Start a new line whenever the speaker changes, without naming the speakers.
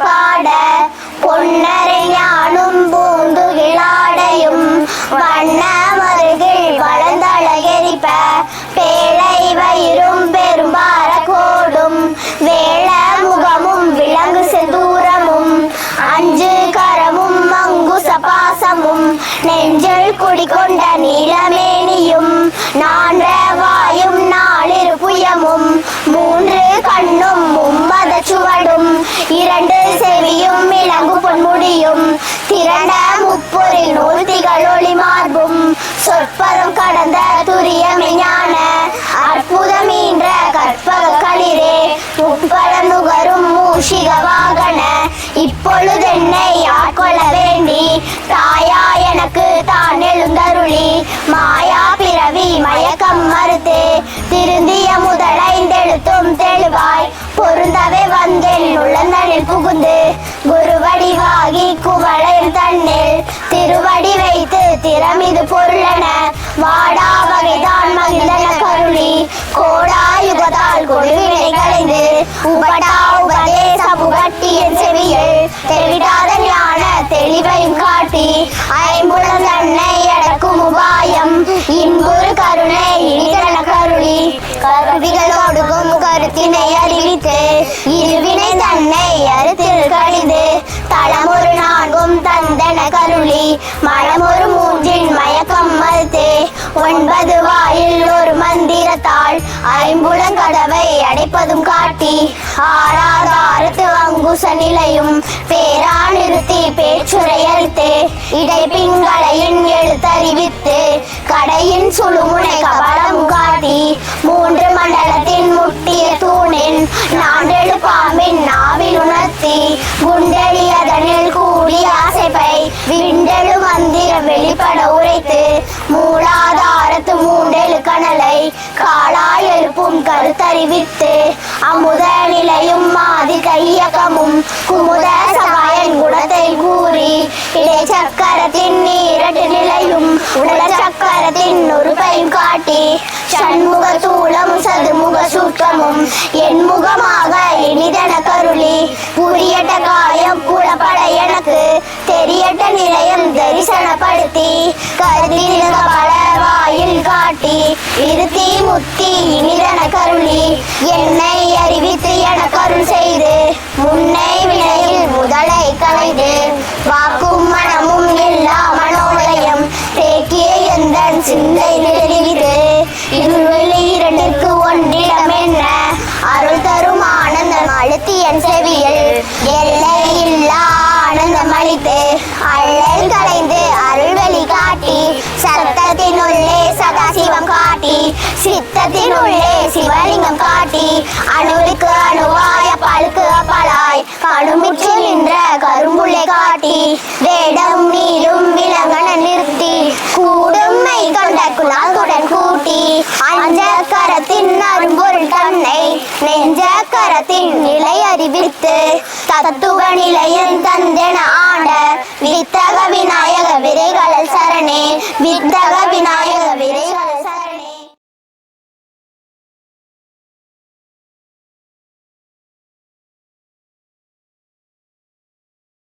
பாட பொன்னரை ஞானும் பூந்துகிலாடையும் வண்ண மருகில் வளர்ந்தழகெரிப்ப பேழை வயிறும் பெரும்பார கோடும் வேள முகமும் விலங்கு செந்தூரமும் அஞ்சு கரமும் மங்குச பாசமும் நெஞ்சில் குடிகொண்ட இரண்டு செவியும் இளங்கு பொன்முடியும் திரண்ட முப்பொரில் நூர்த்திகள் ஒளி மார்பும் சொற்பதம் கடந்த துரிய ஞான அற்புதம் ஈன்ற கற்பக களிரே முப்பட நுகரும் மூஷிக வாகன இப்பொழுதென்னை ஆட்கொள்ளவே வைத்து இது பொருளென வாடா வகைதான் மகிழ்ந்தன கருளி. கோடாயுகத்தால் கொடுவினை கலைந்து உபடா உபதேச புகட்டியின் செவியில். தெளிடாத ஞான தெளிவையும் காட்டி ஐம்புலம் தன்னை அடக்கும் உபாயம். இன்புறு கருணை இனிதன கருளி. கருவிகளோடுகும் கருத்தினை அறிவு ஒன்பது வாயில் ஒரு மந்திரத்தாள் ஐம்புலங்கடவை அடைப்பதும் காட்டி ஆறாதாரத்து அங்குச நிலையும் பேரா நிறுத்தி பேச்சுரை அளித்து இடை பிங்களையின் எழுத்தறிவித்து கடையின் சுழுமுனை கபலம் காட்டி மூன்று மண்டலத்தின் முட்டிய தூணின் நாண்டெழு பாம்பின் காலாய் கருத்தறிவித்து அமுத நிலையும் மாதி கையகமும் குமுத சகாயன் குணத்தை கூறி இடை சக்கரத்தின் நீரட்டு நிலையும் உடல சக்கரத்தின் உறுப்பையும் காட்டி சண்முக தூளம் சதுமுக சூக்கமும் என் முகமாக இனிதன கருளி புரியட்ட காயம் புலப்பட எனக்கு தெரியட்ட நிலையம் தரிசனப்படுத்தி கருதி பல வாயில் காட்டி இருத்தி முத்தி என்னை அறிவித்து எனக்கு செய்து முன்னை வினையில் முதலை கலைந்து வாக்கும் மனமும் எல்லா மனோலயம் தேக்கிய எந்த சிந்தை நிலவிது. இருவெளி இரண்டிற்கு ஒன்றிடம் என்ன? அருள் தரும் ஆனந்தம் அழுத்தி என் செவியில் எல்லை இல்லா ஆனந்தம் அளித்து சித்தத்தினுள்ளே சிவலிங்கம் காட்டி அணுவுக்கு அணுவாய பழுக்கு பலாய் கடுமிச்சு நின்ற கரும்புள்ளை காட்டி வேடம் நீரும் விலங்கன நிறுத்தி கூடுமை மை கொண்ட குலாத்துடன் கூட்டி அஞ்ச கரத்தின் அரும்பொருள் தன்னை நெஞ்ச கரத்தின் நிலை அறிவித்து தத்துவ நிலையின் தந்தென ஆண்ட வித்தக விநாயக விரைகளல் சரணே வித்தக